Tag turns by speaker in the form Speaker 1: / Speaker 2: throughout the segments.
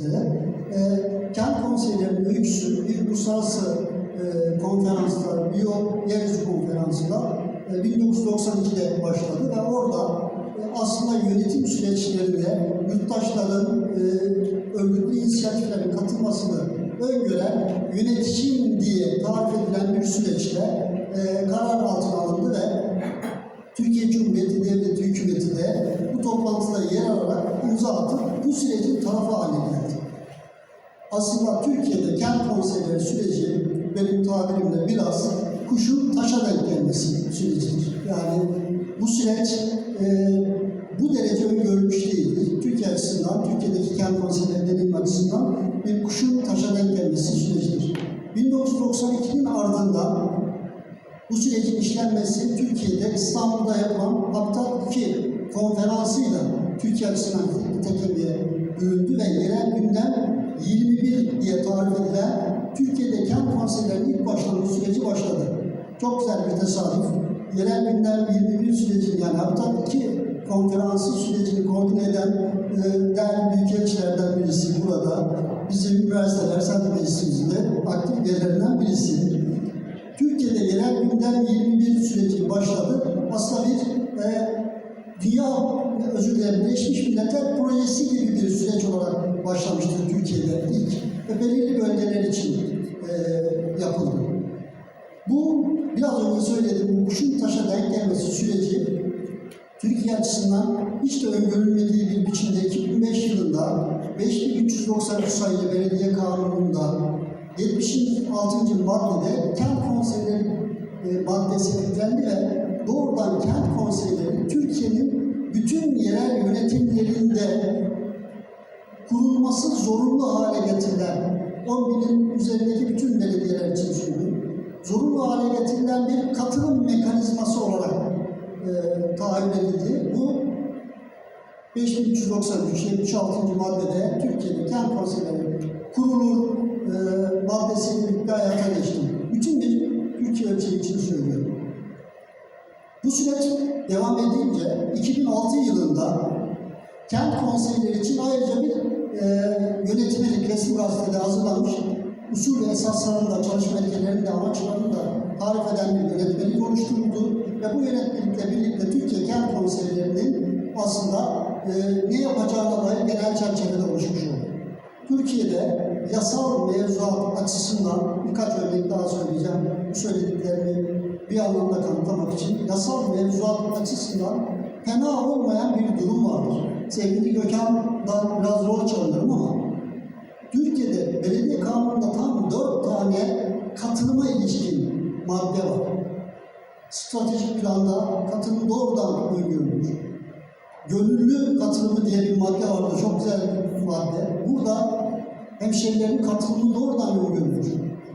Speaker 1: E, kent konseylerinin öyküsü bir uluslararası e, konferanslar, Biyo Yeryüzü Konferansı'nda e, 1992'de başladı ve orada e, aslında yönetim süreçlerinde yurttaşların e, örgütlü inisiyatiflerin katılmasını öngören yönetişim diye tarif edilen bir süreçte e, karar altına alındı ve Türkiye Cumhuriyeti Devleti Hükümeti de bu toplantıda yer alarak imza atıp bu sürecin tarafı haline geldi. Aslında Türkiye'de kent konseyleri süreci benim tabirimle biraz kuşun taşa denk gelmesi sürecidir. Yani bu süreç e, bu derece öngörülmüş değildir. Türkiye açısından, Türkiye'deki kent konseyleri deneyim açısından bir kuşun taşa denk gelmesi sürecidir. 1992'nin ardından bu sürecin işlenmesi Türkiye'de İstanbul'da yapılan Habitat 2 konferansıyla Türkiye açısından tekemiye büründü ve yerel gündem 21 diye tarif edilen Türkiye'de kent konseylerinin ilk başlangıç süreci başladı. Çok güzel bir tesadüf. Yerel gündem 21 süreci yani Habitat 2 konferansı sürecini koordine eden e, değerli büyükelçilerden birisi burada. Bizim üniversiteler Sanat Meclisimizin de aktif üyelerinden birisi. Türkiye'de yerel gündem 21 süreci başladı. Aslında bir e, dünya, özür dilerim, Birleşmiş Milletler projesi gibi bir süreç olarak başlamıştır Türkiye'de ilk ve belirli bölgeler için e, yapıldı. Bu biraz önce söylediğim bu kuşun taşa denk gelmesi süreci Türkiye açısından hiç de öngörülmediği bir biçimde 2005 yılında 5393 sayılı belediye kanununda 76. maddede kent konseyleri e, maddesi eklendi ve doğrudan kent konseyleri Türkiye'nin bütün yerel yönetimlerinde kurulması zorunlu hale getirilen 10 binin üzerindeki bütün belediyeler için söylüyorum. Zorunlu hale getirilen bir katılım mekanizması olarak e, tahayyül edildi. Bu 5393 76. maddede Türkiye'de kent konseyleri kurulur e, birlikte hayata geçti. Bütün bir Türkiye için söylüyorum. Süreç devam edince 2006 yılında kent konseyleri için ayrıca bir e, yönetmelik resmi gazetede hazırlanmış usul ve esaslarında, çalışma ilkelerinde, amaçlarını da tarif eden bir yönetmelik oluşturuldu ve bu yönetmelikle birlikte Türkiye kent konseylerinin aslında e, ne yapacağına dair genel çerçevede oluşmuş oldu. Türkiye'de yasal mevzuat açısından birkaç örnek daha söyleyeceğim. Bu söylediklerimi bir anlamda kanıtlamak için yasal mevzuat açısından fena olmayan bir durum vardır. Sevgili Gökhan'dan biraz rol çalınırım ama Türkiye'de belediye kanununda tam dört tane katılıma ilişkin madde var. Stratejik planda katılım doğrudan öngörülür. Gönüllü katılımı diye bir madde vardı, çok güzel bir madde. Burada hemşehrilerin katılımı doğrudan öngörülür.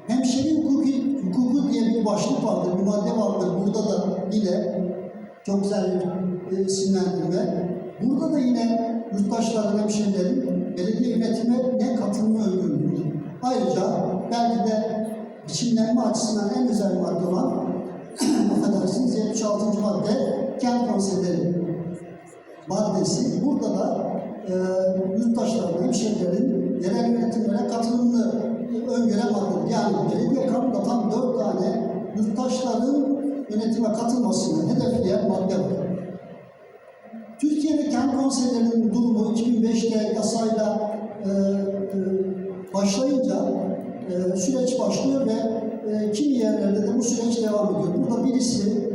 Speaker 1: Hemşehri hukuki, hukuku diye bir başlık vardır, bir madde vardır. Burada da yine çok güzel bir e, isimlendirme. Burada da yine yurttaşların, hemşehrilerin belediye yönetime ne katılımı öngörülür. Ayrıca belki de biçimlenme açısından en özel madde olan, affedersiniz 76. madde kent konseyleri maddesi. Burada da e, yurttaşların, hemşehrilerin yerel yönetime katılmasını hedefleyen madde var. Türkiye'de kent konseylerinin durumu 2005'te yasayla e, e, başlayınca e, süreç başlıyor ve e, kimi yerlerde de bu süreç devam ediyor. Burada birisi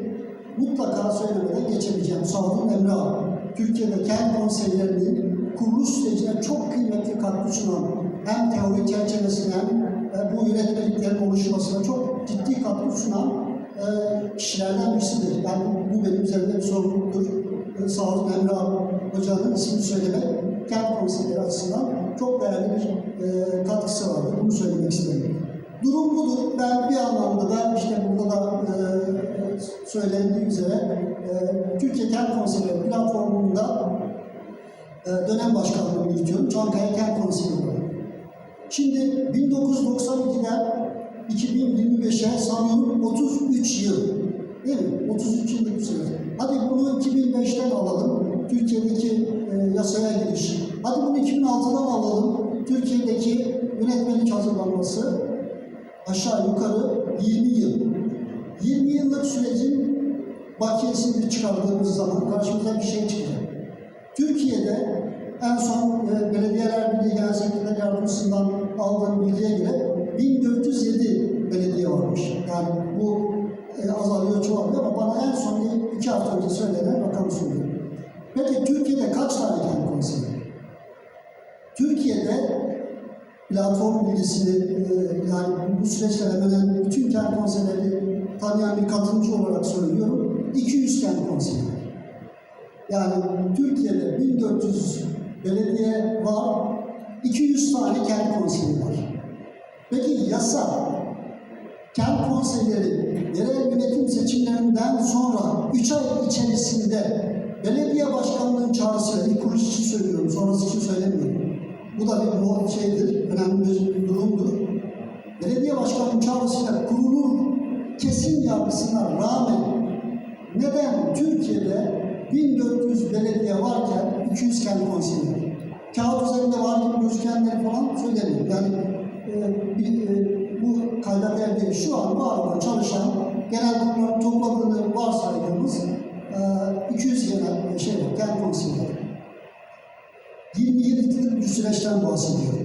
Speaker 1: mutlaka söylemeden geçemeyeceğim. Sadun Emre abi. Türkiye'de kent konseylerinin kuruluş sürecine çok kıymetli katkı sunan hem teori çerçevesine hem e, bu yönetmeliklerin oluşmasına çok ciddi katkı sunan e, kişilerden birisidir. Yani bu benim üzerimde bir sorumluluktur. E, Sadun Emre abi hocanın ismini söylemek kent konseyleri açısından çok değerli bir e, katkısı vardır. Bunu söylemek isterim. Durum budur. Ben bir anlamda da işte burada da e, söylendiği üzere e, Türkiye Kent Konseyleri platformunda e, dönem başkanlığını yürütüyorum. Çankaya Kent Konseyi olarak. Şimdi 1992'den 2025'e sanıyorum 33 yıl. Değil mi? 33 yıllık bir süre. Hadi bunu 2005'ten alalım. Türkiye'deki e, yasaya giriş. Hadi bunu 2006'dan alalım. Türkiye hazırlanması aşağı yukarı 20 yıl. 20 yıllık sürecin bakiyesini çıkardığımız zaman karşımıza bir şey çıkacak. Türkiye'de en son e, Belediyeler Birliği Genel Sekreter Yardımcısından aldığım bilgiye göre 1407 belediye varmış. Yani bu e, azalıyor, çoğalıyor ama bana en son bir- iki hafta önce söylenen rakamı söylüyor. Peki Türkiye'de kaç tane kent konseyi? var? Türkiye'de platform bilgisini e, yani bu süreçte hemen bütün kent konseyleri tanıyan bir katılımcı olarak söylüyorum. 200 kent konseyi var. Yani Türkiye'de 1400 belediye var, 200 tane kent konseyi var. Peki yasa, kent konseyleri yerel yönetim seçimlerinden sonra 3 ay içerisinde belediye başkanlığının çağrısıyla bir kuruş için söylüyorum, sonrası için söylemiyorum. Bu da bir şeydir, önemli bir durumdur. Belediye başkanının çağrısıyla kurulur kesin yargısına rağmen neden Türkiye'de 1400 belediye varken 200 kent konseyi var? Kağıt üzerinde var gibi gözükenleri falan söylemiyorum. Yani e, bir, e, bu kayda değer. Şu an bu arada çalışan genel kurulların topladığını varsaydığımız e, 200 genel şey var, konseyi var. 20 yıllık bir süreçten bahsediyorum.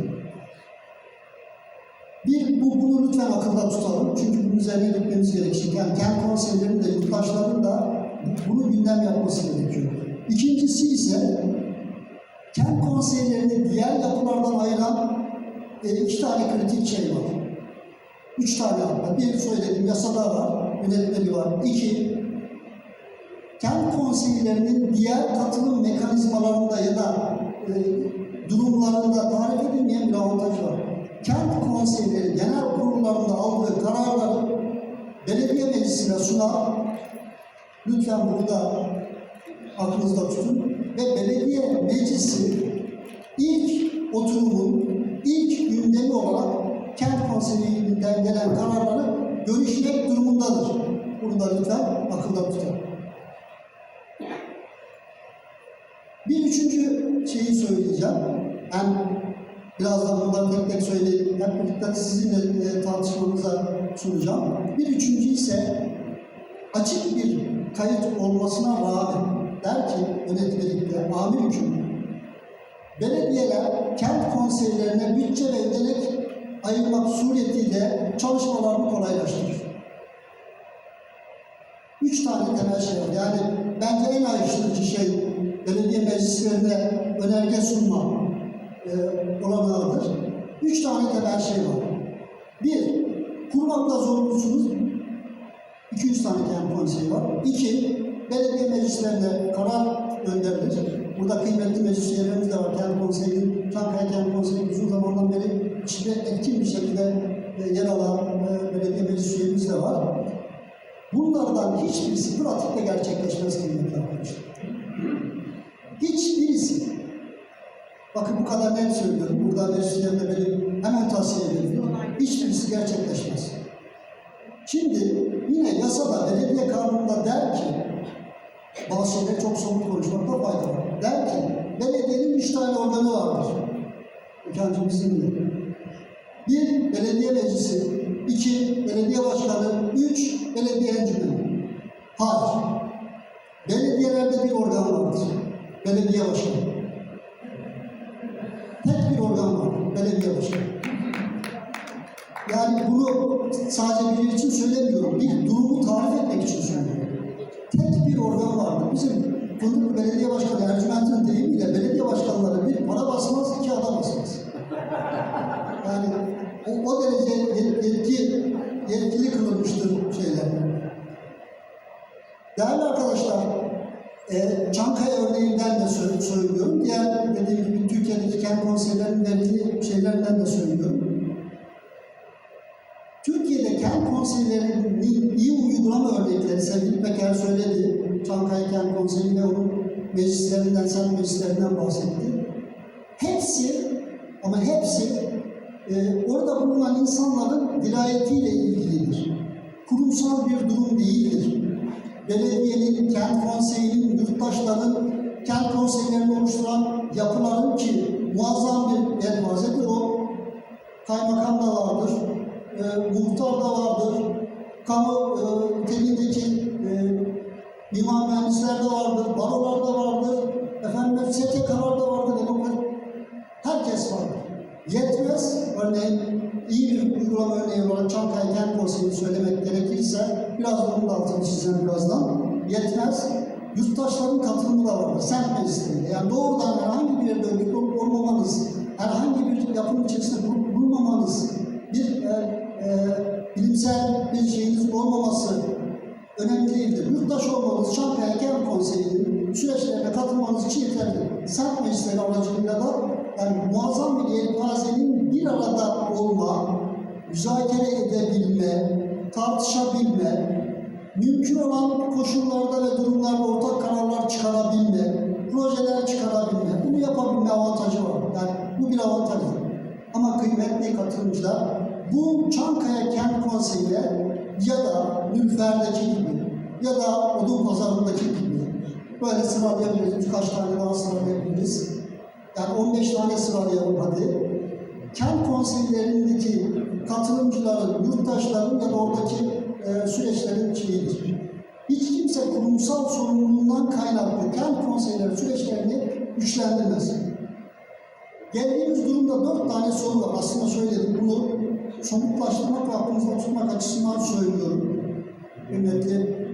Speaker 1: Bir, bu, bunu lütfen akılda tutalım. Çünkü bunun üzerine gitmemiz gerekecek. Yani kent konseylerinin de, yurttaşların da bunu gündem yapması gerekiyor. İkincisi ise kent konseylerini diğer yapılardan ayıran e, iki tane kritik şey var. Üç tane hatta. Bir söyledim yasada var, yönetmeliği var. İki, kent konseylerinin diğer katılım mekanizmalarında ya da e, durumlarında tarif edilmeyen bir avantajı var. Kent konseyleri genel kurullarında aldığı kararları belediye meclisine sunar. Lütfen bunu da aklınızda tutun. Ve belediye meclisi ilk oturumun, ilk gündemi olarak kent konseyinden gelen kararları görüşmek durumundadır. Bunu da lütfen akılda tutun. Bir üçüncü şeyi söyleyeceğim. Ben birazdan bunları tek tek söyleyip hep birlikte sizinle e, tartışmamıza sunacağım. Bir üçüncü ise açık bir kayıt olmasına rağmen der ki yönetmelikte amir hüküm belediyeler kent konseylerine bütçe ve ödenek ayırmak suretiyle çalışmalarını kolaylaştırır. Üç tane temel şey var. Yani bence en ayrıştırıcı şey belediye meclislerine önerge sunma e, olanağıdır. Üç tane temel şey var. Bir, kurmakla zorunlusunuz. 200 tane kent konseyi var. İki, belediye meclislerine karar gönderilir. Burada kıymetli meclis üyelerimiz de var. Kent konseyi, Çankaya Kent Konseyi uzun zamandan beri içinde etkin bir şekilde e, yer alan e, belediye meclis üyemiz de var. Bunlardan hiçbirisi pratikte gerçekleşmez kıymetli arkadaşlar. Hiçbirisi. Bakın bu kadar net söylüyorum. Burada meclis üyelerine benim hemen tavsiye ediyorum. Hiçbirisi gerçekleşmez. Şimdi yine yasada, belediye kanununda der ki, şeyleri çok somut konuşmakta fayda var. Der ki, belediyenin üç tane organı vardır. Hükancım bizimle. Bir, belediye meclisi. iki belediye başkanı. Üç, belediye encümeni. Hayır. Belediyelerde bir organ vardır. Belediye başkanı. Tek bir organ var. Belediye başkanı. Yani bunu sadece biri için söylemiyorum. Bir durumu tarif etmek için söylüyorum. Bizim Fındıklı Belediye Başkanı Ercüment'in deyimiyle belediye başkanları bir para basmaz, iki adam basmaz. Yani o, o derece yet- yetki, yetkili kılınmıştır şeyler. Değerli arkadaşlar, e, Çankaya örneğinden de sö- söylüyorum. Diğer dediğim gibi Türkiye'deki kent konseylerinin verdiği şeylerden de söylüyorum. Türkiye'de kent konseylerinin iyi uygulama örnekleri sevgili Peker söyledi. Çankaya Kent Konseyi ve onun meclislerinden, sen meclislerinden bahsetti. Hepsi ama hepsi e, orada bulunan insanların dirayetiyle ilgilidir. Kurumsal bir durum değildir. Belediyenin, kent konseyinin, yurttaşların, kent konseylerini oluşturan yapıların ki muazzam bir yelpazedir o kaymakam da vardır, e, muhtar da vardır, kamu e, niteliğindeki e, mimar mühendisler de vardır, barolar da vardır, efendim STK'lar da vardır, demokrat herkes var. Yetmez, örneğin iyi bir uygulama örneği olarak Çankaya Kent Konseyi'ni söylemek gerekirse, biraz onun da altını çizeceğim birazdan, yetmez. Yurttaşların katılımı da var, semt meclislerinde. Yani doğrudan herhangi bir yerde olup olmamanız, herhangi bir yapım içerisinde bulunmamanız, bir e, e, bilimsel bir şeyinizin olmaması önemli değildir. Yurttaş olmanız, Çankaya Kent Konseyi'nin süreçlerine katılmanız için yeterli. Semt meclisleri aracılığıyla da yani muazzam bir yelpazenin bir arada olma, müzakere edebilme, tartışabilme, mümkün olan koşullarda ve durumlarda ortak kararlar çıkarabilme, projeler çıkarabilme, bunu yapabilme avantajı var. Yani bu bir avantajdır. Ama kıymetli katılımcılar, bu Çankaya Kent Konseyi'ne ya da Nülfer'deki gibi ya da Odun Pazarı'ndaki gibi böyle sıralayabiliriz. Birkaç tane daha sıralayabiliriz. Yani 15 tane sıralayalım hadi. Kent konseylerindeki katılımcıların, yurttaşların ya da oradaki e, süreçlerin şeyidir. Hiç kimse kurumsal sorumluluğundan kaynaklı kent konseyleri süreçlerini güçlendirmez. Geldiğimiz durumda dört tane soru var. Aslında söyledim. Bunu somutlaştırmak ve aklınızda tutmak açısından söylüyorum. Kıymetli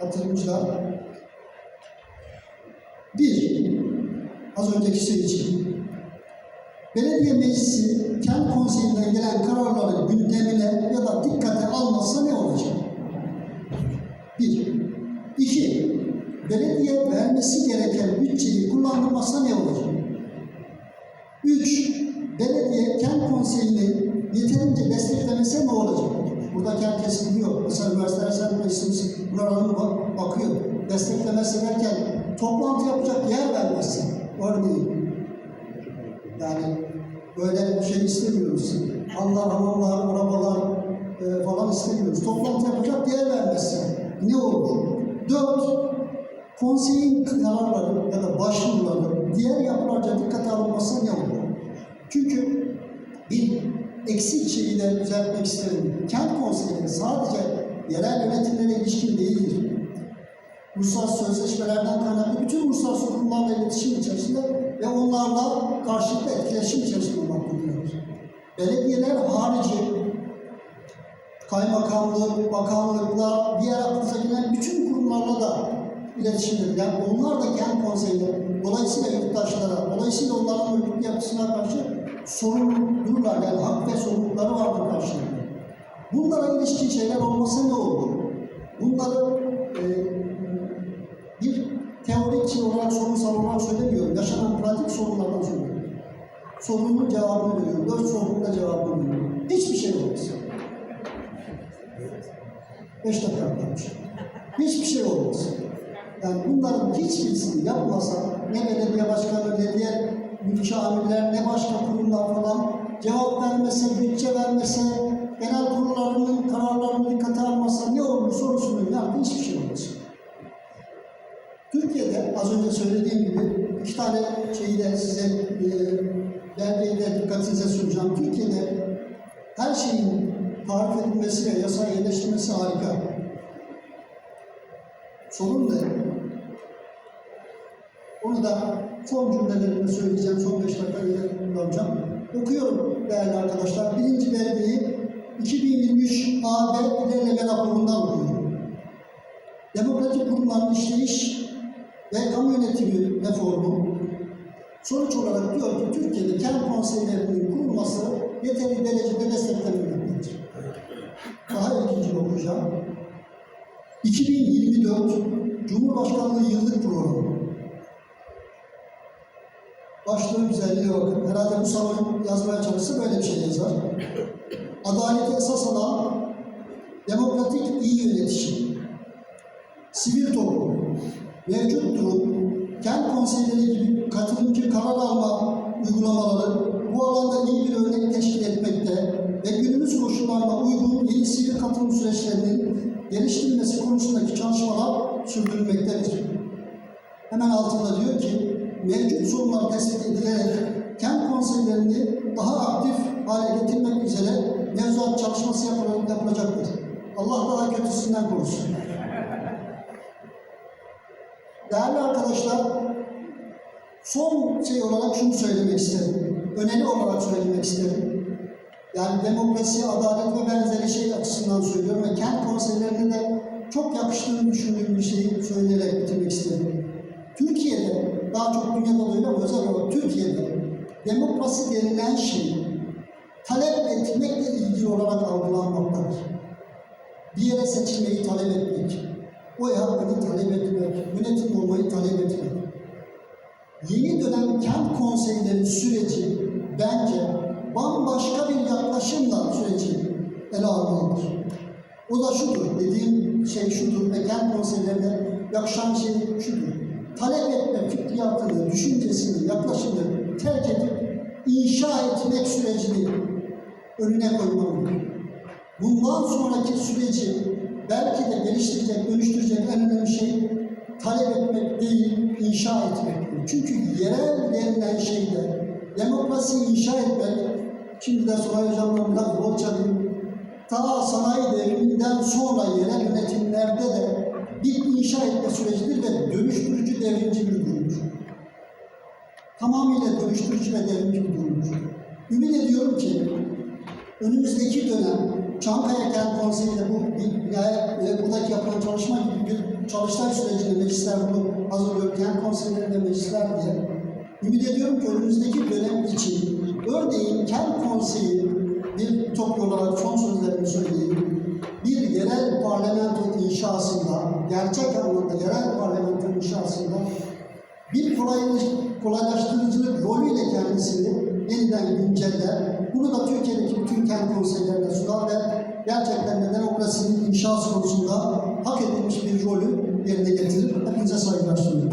Speaker 1: katılımcılar. Bir, az önceki şey için. Belediye meclisi kent konseyinden gelen kararları gündemine ya da dikkate almazsa ne olacak? Bir. İki, belediye vermesi gereken bütçeyi kullandırmazsa ne olacak? Üç, konseyini yeterince desteklemese ne olacak? Buradaki herkes biliyor. Mesela üniversiteler sen meclisimiz buralarına bak, bakıyor. Desteklemesi derken toplantı yapacak yer vermesi. Örneğin. Yani böyle şey istemiyoruz. Allah hamamlar, arabalar e, falan istemiyoruz. Toplantı yapacak yer vermesi. Ne olur? Dört, konseyin kararları ya da başvuruları diğer yapılarca dikkate alınması ne olur? Çünkü bir eksik şeyi de düzeltmek isterim. Kent konseyleri sadece yerel yönetimlere ilişkin değildir. Uluslararası sözleşmelerden kaynaklı bütün uluslararası kurumlarla iletişim içerisinde ve onlarla karşılıklı etkileşim içerisinde olmak durumundadır. Belediyeler harici kaymakamlık, bakanlıklar, diğer aklınıza gelen bütün kurumlarla da iletişimdedir. Yani onlar da kent konseyleri, dolayısıyla yurttaşlara, dolayısıyla onların örgütlü yapısına karşı sorumluluklar, yani hak ve sorumlulukları vardır karşılığında. Bunlara ilişkin şeyler olmasa ne olur? Bunları e, bir teorik şey olarak sorunsal olarak söylemiyorum. Yaşanan pratik sorunlardan söylüyorum. Sorunun cevabını veriyorum. Dört sorunun da cevabını veriyorum. Hiçbir şey olmaz. Beş dakika kalmış. Hiçbir şey olmaz. Yani bunların hiçbirisini yapmasa ne cevap vermese, bütçe vermese, genel kurullarının kararlarını dikkate almasa ne olur sorusunun yanında hiçbir şey olmaz. Türkiye'de az önce söylediğim gibi iki tane şeyi de size e, belgeyi de dikkatinize sunacağım. Türkiye'de her şeyin tarif edilmesi ve yasaya yerleştirilmesi harika. Sorun ne? Onu da son cümlelerimi söyleyeceğim, son beş kullanacağım. Okuyorum değerli arkadaşlar. Birinci belgeyi 2023 AD ilerleme raporundan okuyorum. Demokratik kurumların işleyiş ve kamu yönetimi reformu sonuç olarak diyor ki Türkiye'de kent konseylerinin kurulması yeterli derecede desteklenmemektedir. Daha ikinci okuyacağım. 2024 Cumhurbaşkanlığı Yıllık Programı. Başlığı güzelliğe bakın. Herhalde bu salon yazmaya çalışsa böyle bir şey yazar. Adaleti esas alan demokratik iyi yönetişim, sivil toplum, mevcut durum, kent konseyleri gibi katılımcı karar alma uygulamaları bu alanda iyi bir örnek teşkil etmekte ve günümüz koşullarına uygun yeni sivil katılım süreçlerinin geliştirilmesi konusundaki çalışmalar sürdürülmektedir. Hemen altında diyor ki, mevcut sorunlar tespit edilerek kent konseylerini daha aktif hale getirmek üzere mevzuat çalışması yapıl- yapılacaktır. Allah daha kötüsünden korusun. Değerli arkadaşlar, son şey olarak şunu söylemek isterim. Öneri olarak söylemek isterim. Yani demokrasi, adalet ve benzeri şey açısından söylüyorum ve kent konseylerine de çok yakıştığını düşündüğüm bir şeyi söyleyerek bitirmek istedim. Türkiye'de, daha çok öyle ama özel olarak Türkiye'de demokrasi denilen şey talep etmekle ilgili olarak algılanmaktadır. Bir yere seçilmeyi talep etmek, oy hakkını talep etmek, yönetim olmayı talep etmek. Yeni dönem kent konseyleri süreci bence bambaşka bir yaklaşımla süreci ele almalıdır. O da şudur, dediğim şey şudur ve kent konseylerine yakışan şey şudur. Talep etme fikriyatını, düşüncesini, yaklaşımını terk edip inşa etmek sürecini önüne koymalıdır. Bundan sonraki süreci belki de geliştirecek, dönüştürecek en önemli şey talep etmek değil, inşa etmektir. Çünkü yerel denilen şeyde demokrasi inşa etmek, şimdi de Sunay Hocam'la biraz çalayım, ta sanayi devriminden sonra yerel yönetimlerde de bir inşa etme sürecidir ve dönüştürücü devrimci bir durumdur. Tamamıyla dönüştürücü ve devrimci bir durumdur. Ümit ediyorum ki önümüzdeki dönem Çankaya Kent Konseyi'nde bu e, buradaki yapılan çalışma gibi bir çalıştay sürecinde meclisler bunu hazırlıyor, kent konseylerinde meclisler diye. Ümit ediyorum ki önümüzdeki dönem için örneğin kent konseyi bir toplu olarak son sözlerimi söyleyeyim. Bir yerel parlamento inşasında, gerçek anlamda yerel parlamento inşasında bir kolaylaş- kolaylaştırıcılık rolüyle kendisini yeniden günceller. Bunu da Türkiye'deki bütün kent konseylerine sunar ve gerçekten de demokrasinin inşası konusunda hak edilmiş bir rolü yerine getirir. Hepinize saygılar sunuyorum.